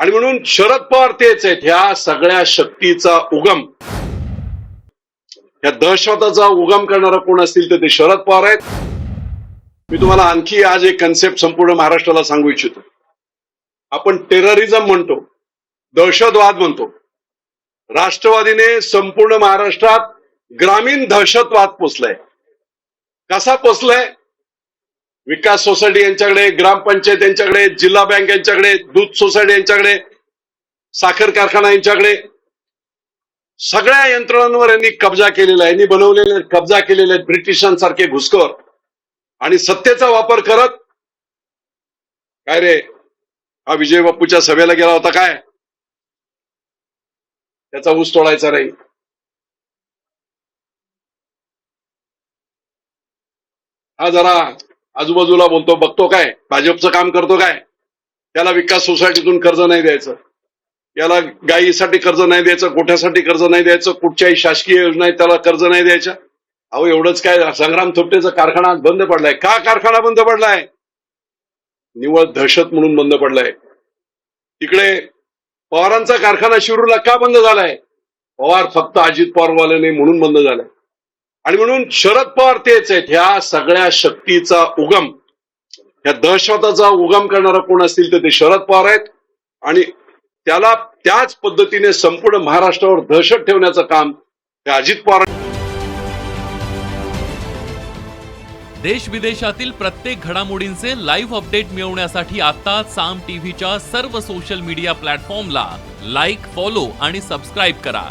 आणि म्हणून शरद पवार तेच आहेत ह्या सगळ्या शक्तीचा उगम. या दहशताचा उगम करणारा कोण असतील तर ते शरद पवार आहेत. मी तुम्हाला आणखी आज एक कन्सेप्ट संपूर्ण महाराष्ट्राला सांगू इच्छितो. आपण टेररिझम म्हणतो दहशतवाद म्हणतो. राष्ट्रवादीने संपूर्ण महाराष्ट्रात ग्रामीण दहशतवाद पोचलाय कसा पोचलाय विकास सोसायटी यांच्याकडे ग्रामपंचायत यांच्याकडे जिल्हा बँक यांच्याकडे दूध सोसायटी यांच्याकडे साखर कारखाना यांच्याकडे सगळ्या यंत्रणांवर यांनी कब्जा केलेला आहे. यांनी बनवलेले कब्जा केलेले आहेत ब्रिटिशांसारखे घुसखोर. आणि सत्तेचा वापर करत काय रे हा विजय बाप्पूच्या सभेला गेला होता काय? त्याचा ऊस तोडायचा नाही. हा जरा आजूबाजूला बोलतो बघतो काय? भाजपचं काम करतो काय? त्याला विकास सोसायटीतून कर्ज नाही द्यायचं. याला गायीसाठी कर्ज नाही द्यायचं गोठ्यासाठी कर्ज नाही द्यायचं कुठच्याही शासकीय योजना आहेत त्याला कर्ज नाही द्यायचं. अहो एवढंच काय संग्राम थोपटेचा कारखाना बंद पडलाय. का कारखाना बंद पडलाय? निव्वळ दहशत म्हणून बंद पडलाय. तिकडे पवारांचा कारखाना शिरूरला का बंद झालाय? पवार फक्त अजित पवारवाल्याने म्हणून बंद झालाय. आणि म्हणून शरद पवार तेच आहेत. ह्या सगळ्या शक्तीचा उगम या दहशताचा उगम करणारा कोण असतील तर ते शरद पवार आहेत. आणि त्याला त्याच पद्धतीने संपूर्ण महाराष्ट्रावर दहशत ठेवण्याचं काम हे अजित पवार देश विदेशातील प्रत्येक घडामोडींचे लाईव्ह अपडेट मिळवण्यासाठी आता साम टीव्हीच्या सर्व सोशल मीडिया प्लॅटफॉर्मला लाईक फॉलो आणि सबस्क्राईब करा.